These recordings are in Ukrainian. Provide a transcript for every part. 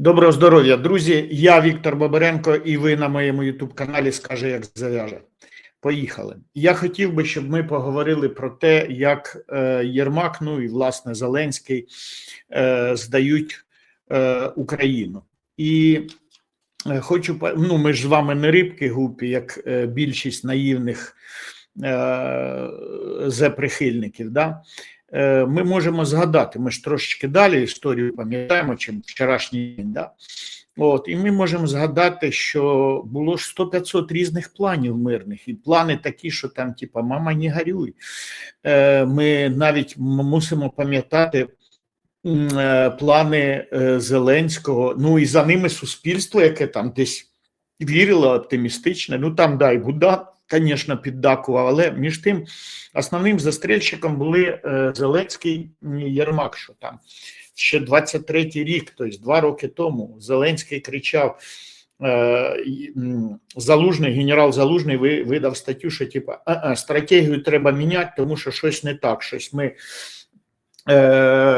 Доброго здоров'я, друзі. Я Віктор Бабаренко, і ви на моєму Ютуб каналі Скаже, як зав'яже. Поїхали. Я хотів би, щоб ми поговорили про те, як е, Єрмак, ну і власне Зеленський е, здають е, Україну. І хочу ну, ми ж з вами не рибки гупі, як більшість наївних зе-прихильників. Да? Е, ми можемо згадати, ми ж трошечки далі історію пам'ятаємо, чим вчорашній день. Да? От, і ми можемо згадати, що було ж 100-500 різних планів мирних, і плани такі, що там, типа, мама, не горюй. Е, ми навіть мусимо пам'ятати е, плани Зеленського, ну і за ними суспільство, яке там десь вірило оптимістичне. Ну там да, і Буда, звісно, піддакував, але між тим основним застрельщиком були е, Зеленський Єрмак, що там ще 23-й рік, тобто два роки тому, Зеленський кричав. е, Залужний, генерал Залужний ви- видав статтю, що типа стратегію треба міняти, тому що щось не так, щось ми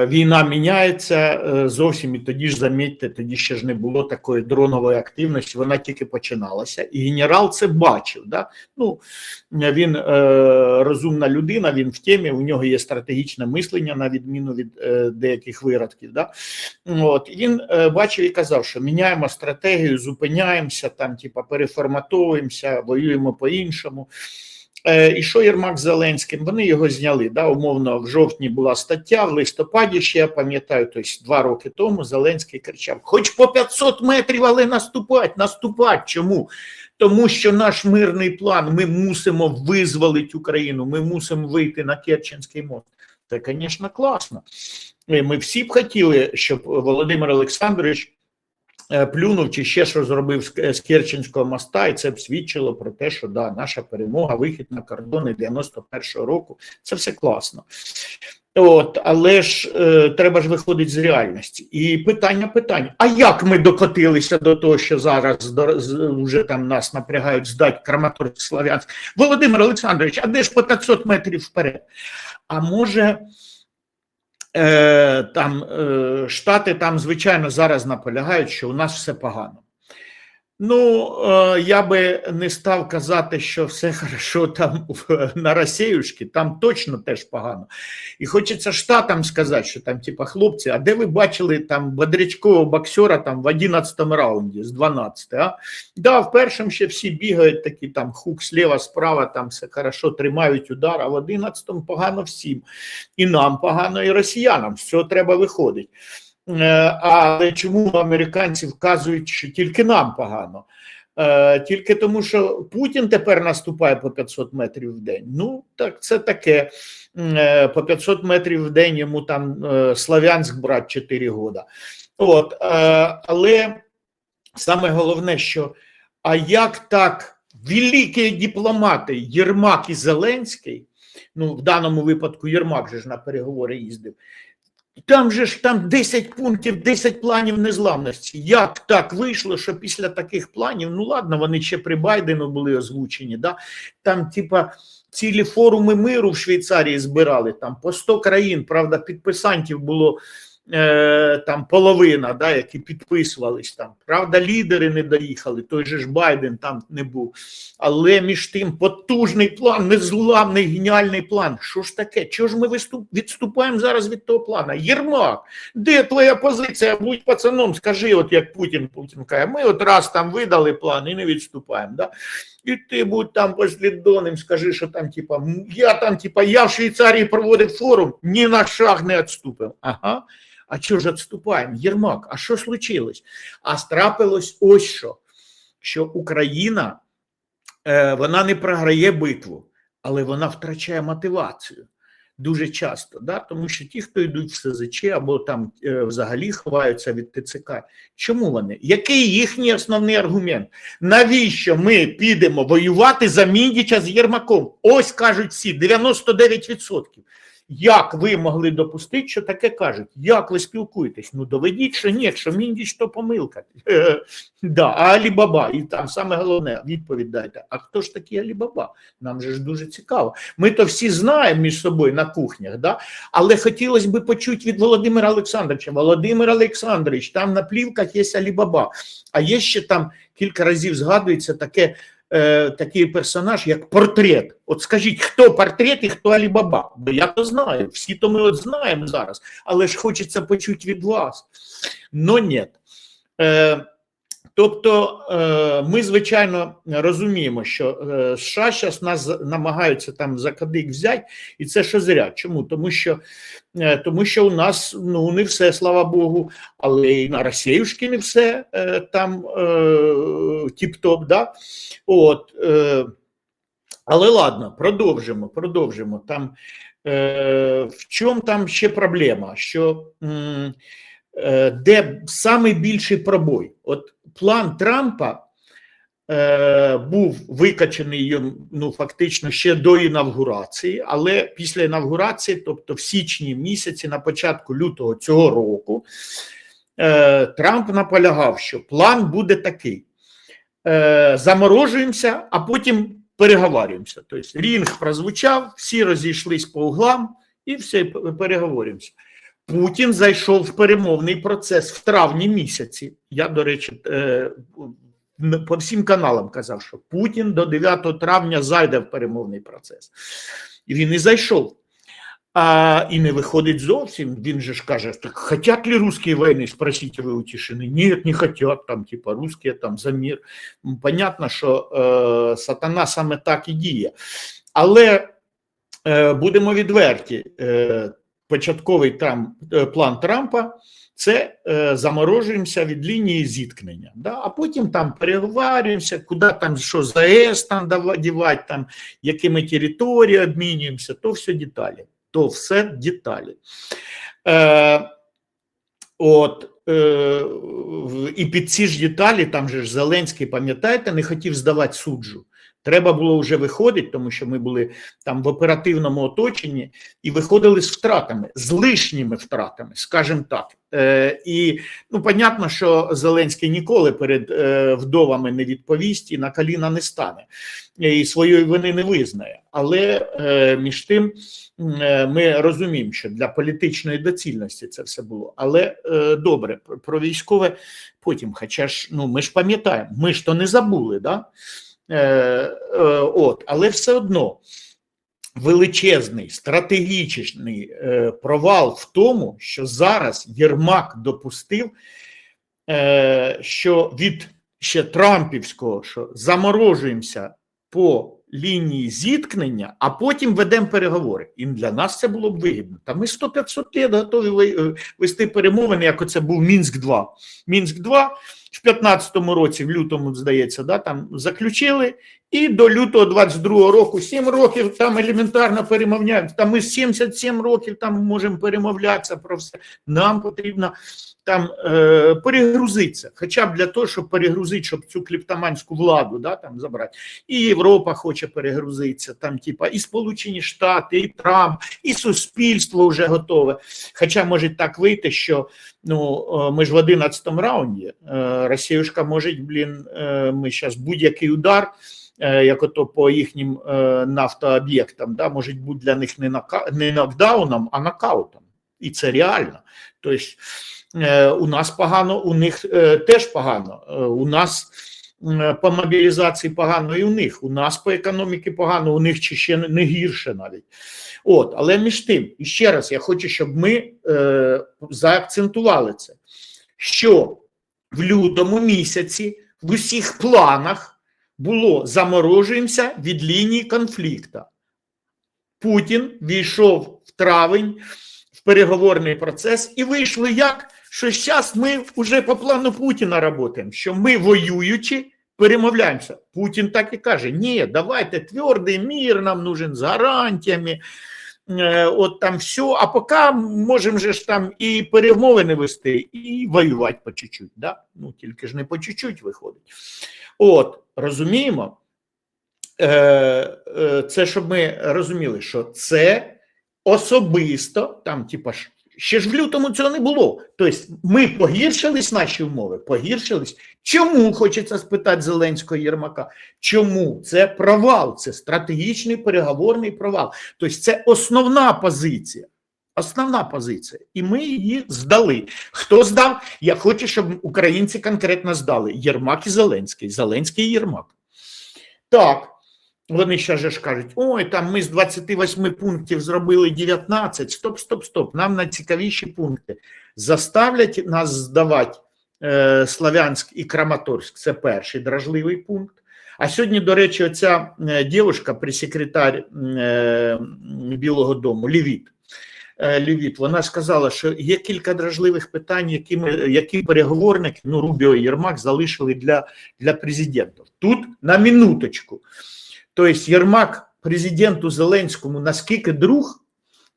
війна міняється е, зовсім. І тоді ж замітьте, тоді ще ж не було такої дронової активності, вона тільки починалася. І генерал це бачив. Да? Ну, він е, розумна людина, він в темі, у нього є стратегічне мислення, на відміну від е, деяких виродків. Да? От, він е, бачив і казав, що міняємо стратегію, зупиняємося, там, типа, переформатовуємося, воюємо по-іншому. Е, і що Єрмак з Зеленським? Вони його зняли. Да? Умовно, в жовтні була стаття, в листопаді ще я пам'ятаю, тобто два роки тому Зеленський кричав: хоч по 500 метрів, але наступать, наступать. Чому? Тому що наш мирний план, ми мусимо визволити Україну, ми мусимо вийти на Керченський мост. Це, звісно, класно. Ми всі б хотіли, щоб Володимир Олександрович е, плюнув чи ще що зробив з- з Керченського моста, і це б свідчило про те, що да, наша перемога, вихід на кордони 91-го року, це все класно. От, але ж е, треба ж виходити з реальності. І питання питань: а як ми докотилися до того, що зараз до, з- вже там нас напрягають здати Краматорськ Славянськ? Володимир Олександрович, а де ж по 500 метрів вперед? А може, е, там е, Штати там, звичайно, зараз наполягають, що у нас все погано. Ну, е, я би не став казати, що все хорошо там на Росіюшки, там точно теж погано. І хочеться штатам сказати, що там, типа, хлопці, а де ви бачили там бодрячкового боксера там в 11 раунді з 12, а? Да, в першому ще всі бігають такі там хук сліва, справа, там все хорошо, тримають удар, а в 11 погано всім. І нам погано, і росіянам. З цього треба виходити. Е, Але чому американці вказують, що тільки нам погано? Е, Тільки тому, що Путін тепер наступає по 500 метрів в день. Ну, так це таке. Е, По 500 метрів в день йому там Славянськ брати 4 года. От, але саме головне, що а як так великі дипломати Єрмак і Зеленський, ну в даному випадку Єрмак же ж на переговори їздив. Там же ж там 10 пунктів, 10 планів незламності. Як так вийшло, що після таких планів, ну ладно, вони ще при Байдену були озвучені, да? там, типа, цілі форуми миру в Швейцарії збирали там по 100 країн, правда, підписантів було е, там половина, да, які підписувались там. Правда, лідери не доїхали, той же ж Байден там не був. Але між тим потужний план, незламний геніальний план. Що ж таке? Чого ж ми виступ... відступаємо зараз від того плана? Єрмак, де твоя позиція? Будь пацаном, скажи, от як Путін Путін каже, ми от раз там видали план і не відступаємо. Да? І ти будь там послідовним, скажи, що там, типа, я там, типа, я в Швейцарії проводив форум, ні на шаг не відступив. Ага. А чого ж відступаємо? Єрмак, а що случилось? А страпилось ось що, що Україна е, вона не програє битву, але вона втрачає мотивацію. Дуже часто, да? тому що ті, хто йдуть в СЗЧ або там е, взагалі ховаються від ТЦК, чому вони? Який їхній основний аргумент? Навіщо ми підемо воювати за Міндіча з Єрмаком? Ось кажуть всі 99%. Як ви могли допустити, що таке кажуть? Як ви спілкуєтесь? Ну доведіть, що ні, що міндіч то помилка. Да, а Алібаба, і там саме головне, відповідь дайте. А хто ж такий Алібаба? Нам же ж дуже цікаво. Ми то всі знаємо між собою на кухнях, да? але хотілося б почути від Володимира Олександровича. Володимир Олександрович, там на плівках є Алібаба, а є ще там кілька разів згадується таке. Е, Такий персонаж, як портрет. От скажіть, хто портрет і хто Алібаба? Бо я то знаю, всі то ми от знаємо зараз, але ж хочеться почути від вас. Ну ні. Тобто е, ми, звичайно, розуміємо, що е, США зараз нас намагаються там за кадик взяти, і це що зря. Чому? Тому що, е, тому що у нас ну не все, слава Богу, але і на Росіюшки не все там тіп-топ. Да? От, але ладно, продовжимо, продовжимо. Там, в чому там ще проблема? Що де самий більший пробой? От план Трампа е, був викачаний ну, фактично ще до інавгурації, але після інавгурації, тобто в січні місяці, на початку лютого цього року, е, Трамп наполягав, що план буде такий: е, заморожуємося, а потім переговорюємося. Тобто рінг прозвучав, всі розійшлись по углам і все переговорюємося. Путін зайшов в перемовний процес в травні місяці. Я, до речі, е, по всім каналам казав, що Путін до 9 травня зайде в перемовний процес. І він і зайшов. А, і не виходить зовсім. Він же ж каже: так хотят ли русские войны? Спросите вы у тишины. Нет, не хотят. Там, типа, русские там за мир. Понятно, що е, сатана саме так і діє. Але е, будемо відверті. Е, початковий там план Трампа це е, заморожуємося від лінії зіткнення. Да? А потім там переговарюємося, куди там що за ЕС там дівати, там, якими території обмінюємося, то все деталі. То все деталі. Е, От е, і під ці ж деталі, там же ж Зеленський, пам'ятаєте, не хотів здавати суджу. Треба було вже виходити, тому що ми були там в оперативному оточенні і виходили з втратами, з лишніми втратами, скажімо так. Е, І ну, понятно, що Зеленський ніколи перед е, вдовами не відповість і на коліна не стане, і своєї вини не визнає. Але е, між тим е, ми розуміємо, що для політичної доцільності це все було. Але е, добре, про, про військове потім. Хоча ж ну ми ж пам'ятаємо, ми ж то не забули. да? Е, е, от, Але все одно величезний стратегічний е, провал в тому, що зараз Єрмак допустив, що від ще Трампівського, що заморожуємося по лінії зіткнення, а потім ведемо переговори. І для нас це було б вигідно. Та ми 100-500 літ готові вести перемовини, як оце був Мінськ 2 Мінськ 2 в 15-му році, в лютому, здається, да, там заключили, і до лютого 22-го року 7 років там елементарно перемовляють. Там ми 77 років там можемо перемовлятися про все. Нам потрібно там е, перегрузитися, хоча б для того, щоб перегрузити, щоб цю кліптоманську владу да, там забрати. І Європа хоче перегрузитися, там, типа, і Сполучені Штати, і Трамп, і суспільство вже готове. Хоча може так вийти, що ну ми ж в 11-му раунді. Е, Росіюшка може, блін, е, ми зараз будь-який удар. Е, як ото по їхнім нафтооб'єктам, да, може бути для них не нака... не нокдауном, а нокаутом. І це реально. Тобто у нас погано, у них теж погано. У нас по мобілізації погано і у них. У нас по економіці погано, у них чи ще не гірше навіть. От, Але між тим, і ще раз я хочу, щоб ми е, заакцентували це, що в лютому місяці в усіх планах було заморожуємося від лінії конфлікту. Путін війшов в травень в переговорний процес і вийшли як? Що зараз ми вже по плану Путіна працюємо, що ми воюючи, перемовляємося. Путін так і каже: ні, давайте твердий мір, нам нужен з гарантіями. Е, от там все, а поки можемо же ж там і перемовини вести, і воювати по чуть-чуть. Да? Ну, тільки ж не по чуть-чуть виходить. От, розуміємо, е, е, це щоб ми розуміли, що це особисто, там, типа, ж, ще ж в лютому цього не було. Тобто, ми погіршились наші умови, погіршились. Чому хочеться спитати Зеленського Єрмака? Чому це провал? Це стратегічний переговорний провал. Тобто, це основна позиція. Основна позиція, і ми її здали. Хто здав? Я хочу, щоб українці конкретно здали: Єрмак і Зеленський, Зеленський і Єрмак. Так, вони ще ж кажуть: ой, там ми з 28 пунктів зробили 19. Стоп, стоп, стоп. Нам найцікавіші пункти заставлять нас здавати е, Славянськ і Краматорськ. Це перший дражливий пункт. А сьогодні, до речі, оця е, дівчинка, прес-секретар е, Білого Дому, Лівіт. е, Лівіт, вона сказала, що є кілька дражливих питань, які, ми, які переговорники, ну Рубіо і Єрмак залишили для, для президентів. Тут на минуточку. Тобто Єрмак президенту Зеленському наскільки друг,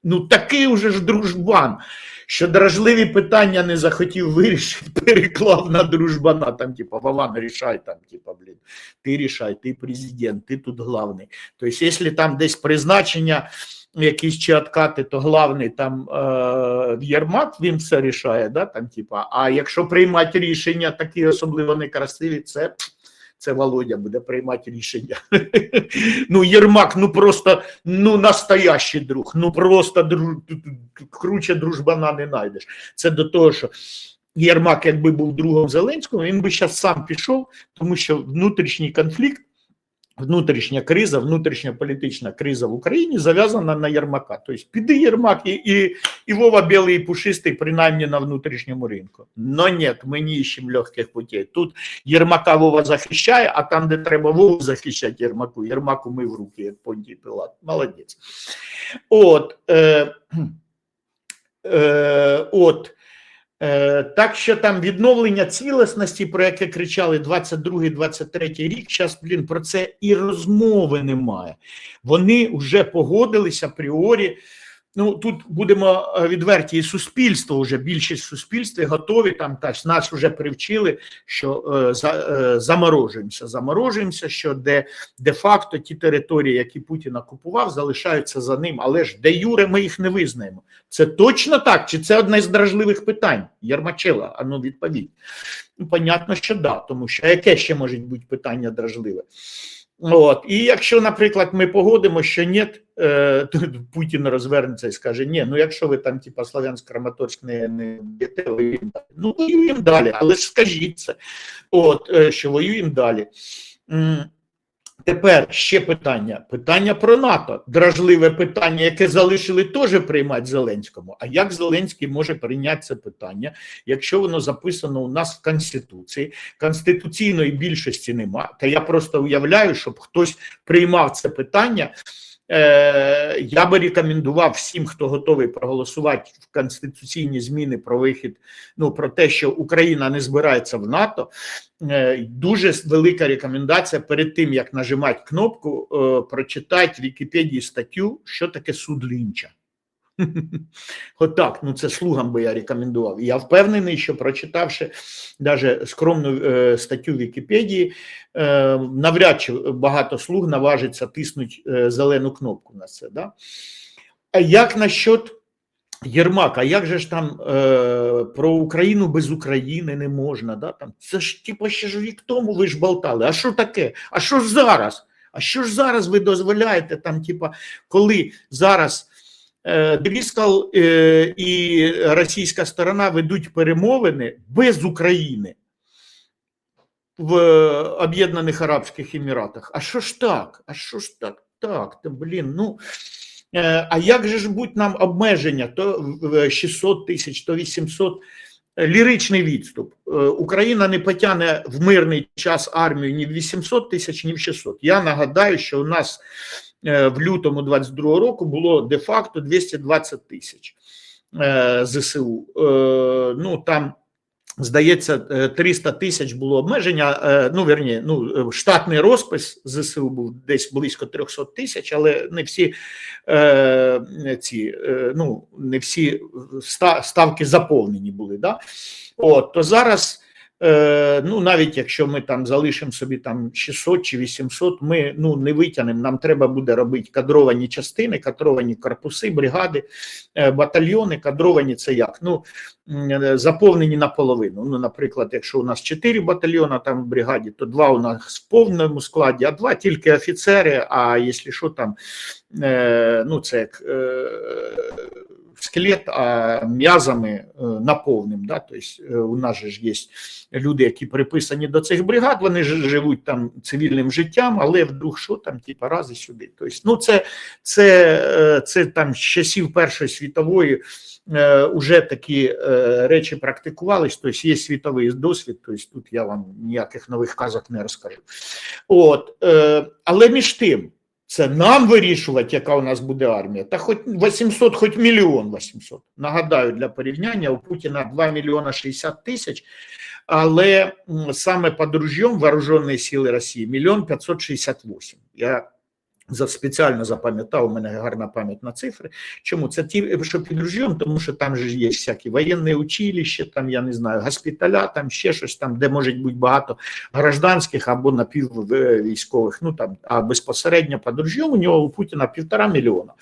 ну такий уже ж дружбан, що дражливі питання не захотів вирішити, переклав на дружбана. Там, типа, Вован, рішай там, типа, блін, ти рішай, ти президент, ти тут главний. Тобто, якщо там десь призначення якісь чи откати, то главний там е, Єрмак, він все рішає, да, там, типа, а якщо приймати рішення такі особливо некрасиві, це це Володя буде приймати рішення. ну, Єрмак, ну просто ну настоящий друг, ну просто круче дружбана не знайдеш. Це до того, що Єрмак, якби був другом Зеленського, він би зараз сам пішов, тому що внутрішній конфлікт, внутрішня криза, внутрішня політична криза в Україні зав'язана на Єрмака. Тобто піди Єрмак і, і, і Вова білий і пушистий, принаймні на внутрішньому ринку. Но ні, ми не іщемо легких путей. Тут Єрмака Вова захищає, а там, де треба Вову захищати Єрмаку, Єрмаку ми в руки, як Понтій Пилат. Молодець. От, е, е, от. Е, Так що там відновлення цілісності, про яке кричали 22-23 рік, зараз, блін, про це і розмови немає. Вони вже погодилися апріорі. Ну тут будемо відверті, і суспільство вже більшість суспільства готові там та нас вже привчили, що е, за, е, заморожуємося. Заморожуємося, що де де-факто ті території, які Путін окупував, залишаються за ним. Але ж де Юре ми їх не визнаємо. Це точно так? Чи це одне з дражливих питань? Ярмачела, а ну відповідь. Ну, понятно, що да, тому що яке ще може бути питання дражливе? От, і якщо, наприклад, ми погодимо, що ні, е, то Путін розвернеться і скаже: ні, ну якщо ви там, типа Славянськ Краматорськ не, не б'єте, воюємо далі. Ну, воюємо далі, але ж скажіть це, от, е, що воюємо далі. Тепер ще питання: питання про НАТО, дражливе питання, яке залишили теж приймати Зеленському. А як Зеленський може прийняти це питання, якщо воно записано у нас в Конституції? Конституційної більшості нема. Та я просто уявляю, щоб хтось приймав це питання. Е, Я би рекомендував всім, хто готовий проголосувати в конституційні зміни про вихід, ну про те, що Україна не збирається в НАТО. Е, Дуже велика рекомендація перед тим, як нажимати кнопку, е, прочитати в Вікіпедії статтю, що таке суд Лінча. Отак, ну це слугам би я рекомендував. Я впевнений, що прочитавши навіть скромну е, статтю Вікіпедії, е, навряд чи багато слуг наважиться тиснути е, зелену кнопку на це. Да? А як насчет Єрмака, як же ж там е, про Україну без України не можна? Да? Там, Це ж типу, ще ж рік тому ви ж болтали. А що таке? А що ж зараз? А що ж зараз ви дозволяєте там, типа, коли зараз Дріскал е, і російська сторона ведуть перемовини без України в Об'єднаних Арабських Еміратах. А що ж так? А що ж так? Так, то блін, ну. е, А як же ж будуть нам обмеження? То 600 тисяч, то 800 ліричний відступ. Е, Україна не потягне в мирний час армію ні в 800 тисяч, ні в 600. Я нагадаю, що у нас е, в лютому 22 року було де-факто 220 тисяч е, ЗСУ. Ну там. Здається, 300 тисяч було обмеження. Ну, верні, ну штатний розпис ЗСУ був десь близько 300 тисяч, але не всі е, ці е, ну не всі ставки заповнені були. Да? От то зараз Е, ну, навіть якщо ми там залишимо собі там 600 чи 800, ми ну не витягнемо. Нам треба буде робити кадровані частини, кадровані корпуси, бригади, е, батальйони. Кадровані це як? Ну е, заповнені наполовину. Ну, наприклад, якщо у нас 4 батальйона там в бригаді, то два у нас в повному складі, а два тільки офіцери. А якщо що там, е, ну це як. Скелет, а м'язами е, наповним. Да? Тобто у нас же ж є люди, які приписані до цих бригад, вони ж живуть там цивільним життям, але вдруг що там, типа рази сюди. Тобто, ну це, це, е, це там з часів Першої світової. Уже такі речі практикувались, тобто є світовий досвід, тобто тут я вам ніяких нових казок не розкажу. От, але між тим, це нам вирішувати, яка у нас буде армія. Та хоч 800, хоч мільйон 800. Нагадаю, для порівняння у Путіна 2 мільйона 60 тисяч, але саме под ружьем вооружені сили Росії мільйон 568. Я за спеціально запам'ятав, у мене гарна пам'ять на цифри. Чому це ті, що під ружьом, тому що там же є всякі воєнні училища, там я не знаю, госпіталя, там ще щось там, де може бути багато гражданських або напіввійськових, ну там, а безпосередньо під ружьом у нього у Путіна півтора мільйона.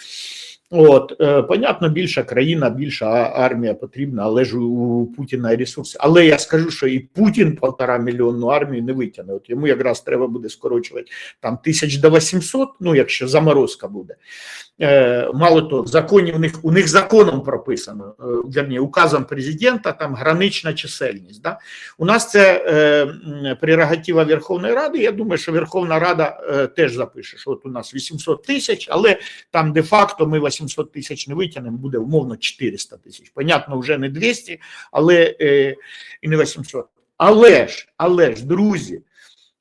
От, е, понятно, більша країна, більша армія потрібна, але ж у Путіна ресурси. Але я скажу, що і Путін полтора мільйонну армію не витягне. От йому якраз треба буде скорочувати там тисяч до 800, ну якщо заморозка буде. Е, Мало того, законі у них у них законом прописано, е, верні, указом президента, там гранична чисельність. Да? У нас це е, прерогатива Верховної Ради. Я думаю, що Верховна Рада е, теж запише, що от у нас 800 тисяч, але там де-факто ми 800 тисяч не витягнемо, буде умовно 400 тисяч. Понятно, вже не 200, але е, і не 800. Але ж, але ж, друзі.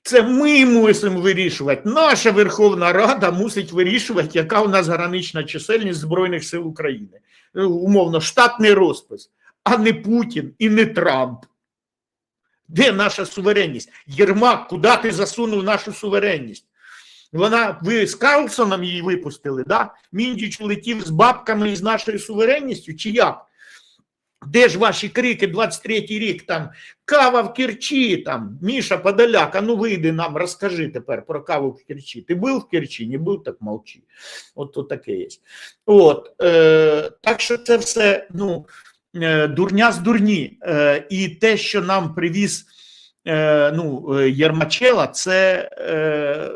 Це ми мусимо вирішувати. Наша Верховна Рада мусить вирішувати, яка у нас гранична чисельність Збройних сил України. Е, Умовно, штатний розпис, а не Путін і не Трамп. Де наша суверенність? Єрмак, куди ти засунув нашу суверенність? Вона, ви з Карлсоном її випустили, да? Міндіч летів з бабками і з нашою суверенністю, чи як? Де ж ваші крики 23-й рік? Там кава в Керчі, там Міша Подоляк, а ну вийди нам, розкажи тепер про каву в Керчі. Ти був в Керчі? Не був, так молчи. От то таке є. От, е, так що це все ну, е, дурня з дурні. Е, і те, що нам привіз е, ну, Єрмачела, це. Е,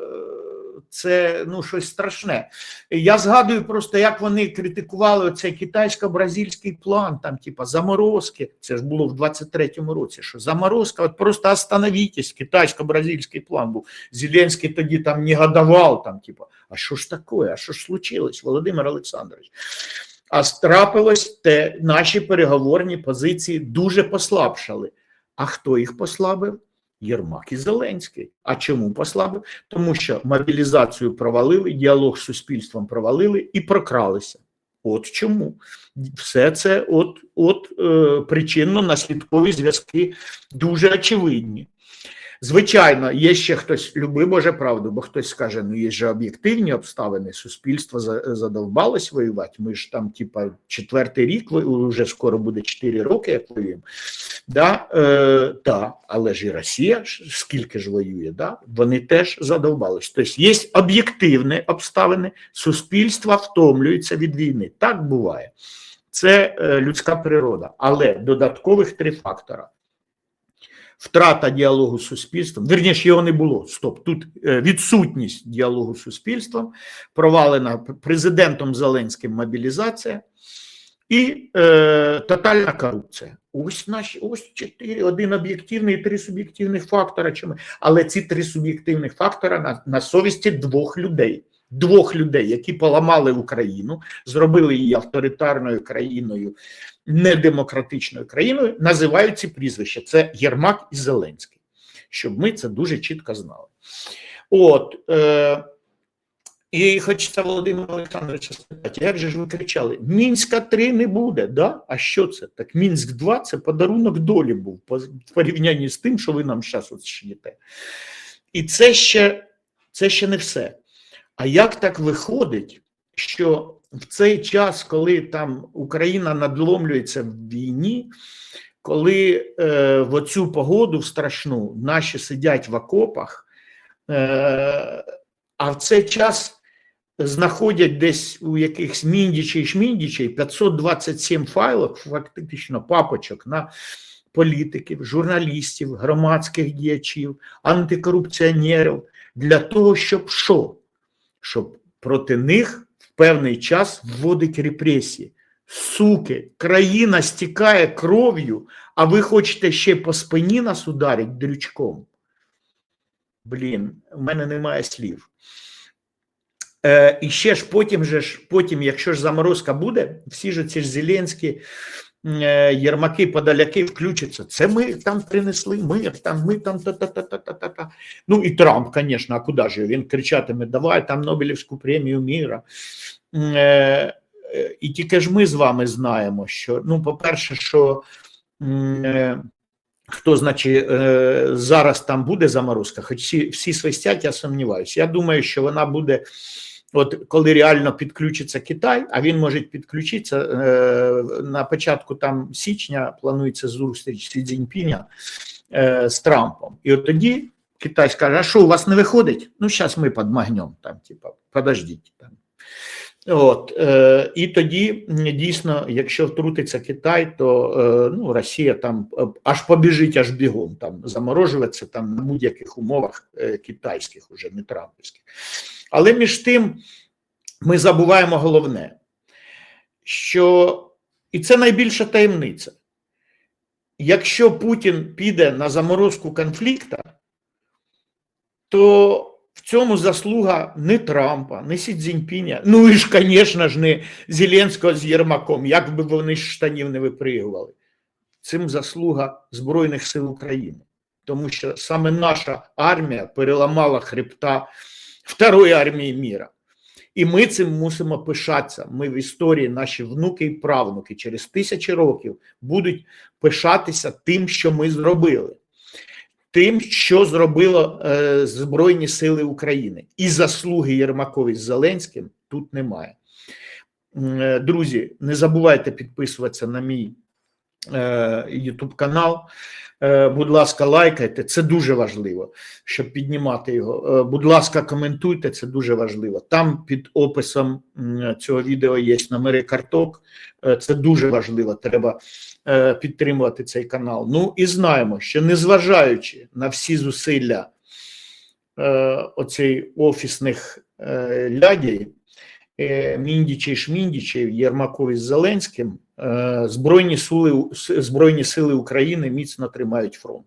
це ну щось страшне. Я згадую просто, як вони критикували оцей китайсько-бразильський план, там, типа заморозки. Це ж було в 23-му році. Що заморозка, от просто остановітесь, китайсько-бразильський план був. Зеленський тоді там негодував, там, типа, а що ж таке? А що ж случилось, Володимир Олександрович? А трапилось те, наші переговорні позиції дуже послабшали. А хто їх послабив? Єрмак і Зеленський. А чому послабив? Тому що мобілізацію провалили, діалог з суспільством провалили і прокралися. От чому все це от от е, причинно-наслідкові зв'язки дуже очевидні. Звичайно, є ще хтось люби Боже правду, бо хтось скаже: ну є ж об'єктивні обставини, суспільство задовбалось воювати. Ми ж там, типа, четвертий рік вже скоро буде 4 роки, як воюємо. Да, е, да, але ж і Росія скільки ж воює, да, вони теж задовбались. Тобто є об'єктивні обставини, суспільство втомлюється від війни. Так буває. Це е, людська природа, але додаткових три фактора втрата діалогу з суспільством, вірніше його не було. Стоп, тут е, відсутність діалогу з суспільством, провалена президентом Зеленським мобілізація і е, тотальна корупція. Ось наші ось чотири: один об'єктивний і три суб'єктивних фактора. Але ці три суб'єктивних фактора на, на совісті двох людей. Двох людей, які поламали Україну, зробили її авторитарною країною недемократичною країною, називають ці прізвища. Це Єрмак і Зеленський, щоб ми це дуже чітко знали. От е, і хочеться Володимира Олександровича спитати, як же ж ви кричали: Мінська 3 не буде, да? А що це? Так Мінськ 2 це подарунок долі був в порівнянні з тим, що ви нам зараз от шиєте. І це ще, це ще не все. А як так виходить, що в цей час, коли там Україна надломлюється в війні, коли е, в оцю погоду страшну наші сидять в окопах, е, а в цей час знаходять десь у якихось міндічей шміндічей 527 файлів, фактично папочок на політиків, журналістів, громадських діячів, антикорупціонерів для того, щоб що? Щоб проти них в певний час вводить репресії. Суки, країна стікає кров'ю, а ви хочете ще по спині нас ударить дрючком. Блін, у мене немає слів. Е, і ще ж потім, же ж, потім, якщо ж заморозка буде, всі ж ці ж Зеленські, Єрмаки, Подоляки включаться. Це ми там принесли мир, там ми там та-та-та-та-та-та. Ну і Трамп, звісно, а куди ж? Він кричатиме: давай там Нобелівську премію міра. Е, е, і тільки ж ми з вами знаємо, що, ну, по-перше, що е, хто, значить, е, зараз там буде заморозка, хоч всі, всі свистять, я сумніваюся. Я думаю, що вона буде, от коли реально підключиться Китай, а він може підключитися е, на початку там січня, планується зустріч Сі Цзіньпіня е, з Трампом. І от тоді Китай скаже: а що у вас не виходить? Ну, зараз ми подмагнем там, типа, подождіть там. От е, і тоді дійсно, якщо втрутиться Китай, то е, ну Росія там е, аж побіжить, аж бігом там заморожуватися там на будь-яких умовах е, китайських, уже не трампівських. Але між тим ми забуваємо головне, що і це найбільша таємниця. Якщо Путін піде на заморозку конфлікту, то в цьому заслуга не Трампа, не Сі Цзіньпіня, ну і ж, звісно ж, не Зеленського з Єрмаком, як би вони штанів не випригували. Цим заслуга Збройних сил України. Тому що саме наша армія переламала хребта Второї армії міра. І ми цим мусимо пишатися. Ми в історії, наші внуки і правнуки через тисячі років будуть пишатися тим, що ми зробили тим, що зробило е, Збройні Сили України, і заслуги Єрмакові з Зеленським тут немає. Е, Друзі, не забувайте підписуватися на мій е, YouTube канал. Е, Будь ласка, лайкайте, це дуже важливо, щоб піднімати його. Е, Будь ласка, коментуйте, це дуже важливо. Там під описом цього відео є номери карток. Е, Це дуже важливо. Треба підтримувати цей канал. Ну і знаємо, що незважаючи на всі зусилля оцей офісних лядій, е, Шміндічі, Шміндічей, Єрмакові з Зеленським, е, Збройні сили, Збройні сили України міцно тримають фронт.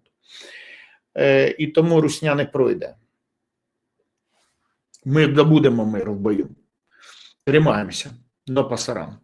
Е, і тому Русня не пройде. Ми добудемо мир в бою. Тримаємося до пасаран.